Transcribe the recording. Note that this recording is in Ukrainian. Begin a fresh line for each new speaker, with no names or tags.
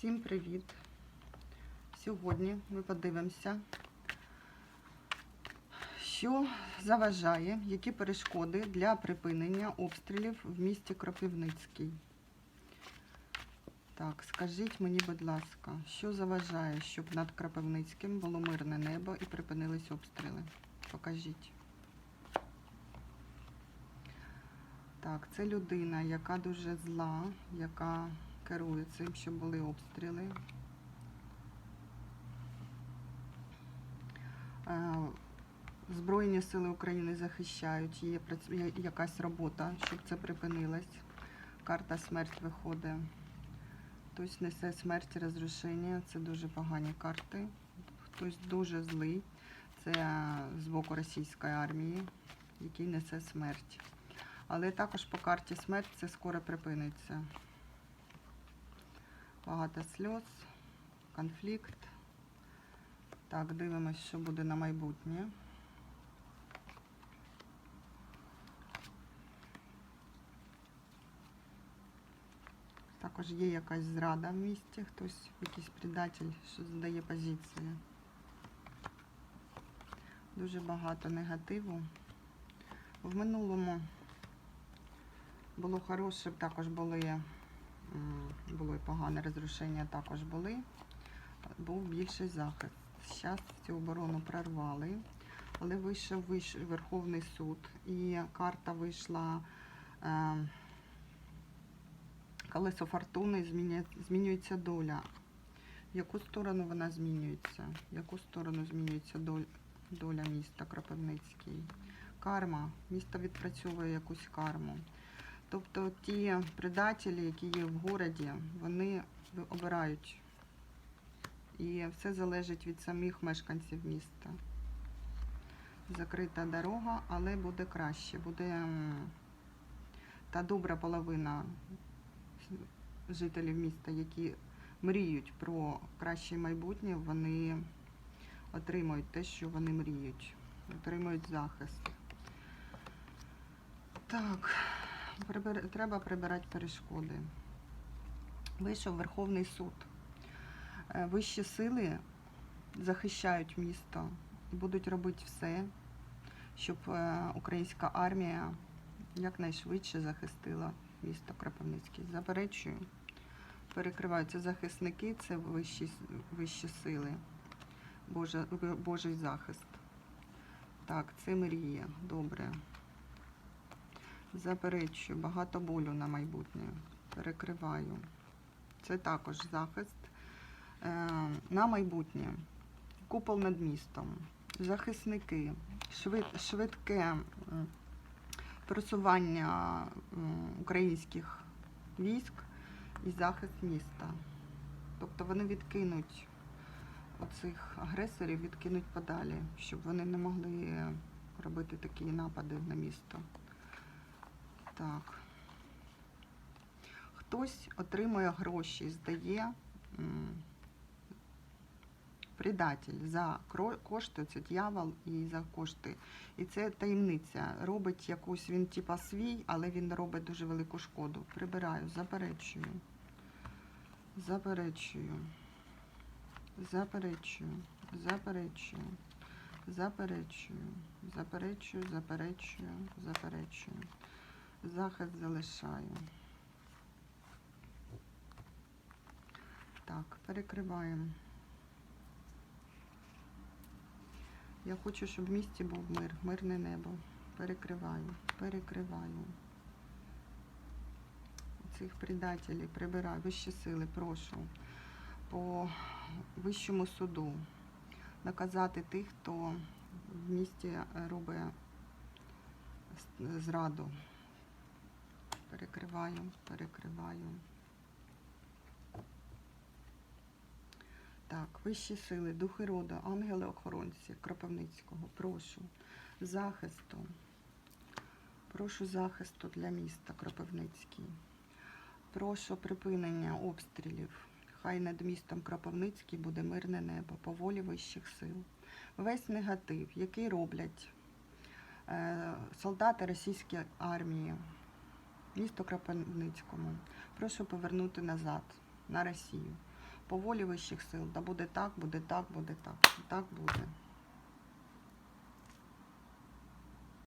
Всім привіт! Сьогодні ми подивимося, що заважає, які перешкоди для припинення обстрілів в місті Кропивницький. Так, скажіть мені, будь ласка, що заважає, щоб над Кропивницьким було мирне небо і припинились обстріли? Покажіть. Так, це людина, яка дуже зла, яка керує цим, щоб були обстріли. Е, Збройні сили України захищають, є якась робота, щоб це припинилось. Карта смерть виходить. Хтось несе смерть розрушення, це дуже погані карти. Хтось дуже злий, це з боку російської армії, який несе смерть. Але також по карті смерть це скоро припиниться. Багато сльоз, конфлікт. Так, дивимось, що буде на майбутнє. Також є якась зрада в місті, хтось, якийсь предатель, що здає позиції. Дуже багато негативу. В минулому було хороше, також були, було і погане розрушення, також були. Був більший захист. Зараз цю оборону прорвали, але вийшов Верховний суд і карта вийшла е, колесо фортуни, змінює- змінюється доля. В яку сторону вона змінюється? В яку сторону змінюється доля, доля міста Кропивницький? Карма. Місто відпрацьовує якусь карму. Тобто ті предателі, які є в городі, вони обирають. І все залежить від самих мешканців міста. Закрита дорога, але буде краще. Буде та добра половина жителів міста, які мріють про краще майбутнє, вони отримують те, що вони мріють. Отримують захист. Так, треба прибирати перешкоди. Вийшов Верховний суд. Е, Вищі сили захищають місто і будуть робити все, щоб е, українська армія якнайшвидше захистила місто Кропивницький. Заперечую, перекриваються захисники, це вищі, вищі сили, Божа, Божий захист. Так, це мрія. Добре. Заперечую, багато болю на майбутнє. Перекриваю. Це також захист е, на майбутнє. Купол над містом. Захисники, швид, швидке просування українських військ і захист міста. Тобто вони відкинуть оцих агресорів, відкинуть подалі, щоб вони не могли робити такі напади на місто. Так. Хтось отримує гроші, здає предатель за кошти, це дьявол і за кошти. І це таємниця. Робить якусь він типа свій, але він робить дуже велику шкоду. Прибираю, заперечую. Заперечую. Заперечую. Заперечую. Заперечую. Заперечую, заперечую, заперечую. Захист залишаю. Так, перекриваємо. Я хочу, щоб в місті був мир, мирне небо. Перекриваю, перекриваю. Цих предателів прибираю. Вищі сили, прошу. По вищому суду наказати тих, хто в місті робить зраду. Перекриваю, перекриваю. Так, вищі сили, духи роду, ангели-охоронці Кропивницького, прошу захисту. Прошу захисту для міста Кропивницький. Прошу припинення обстрілів. Хай над містом Кропивницький буде мирне небо по волі вищих сил. Весь негатив, який роблять е, солдати російської армії, місто Кропивницькому, прошу повернути назад на Росію. по волі вищих сил. Да буде так, буде так, буде так. Так буде.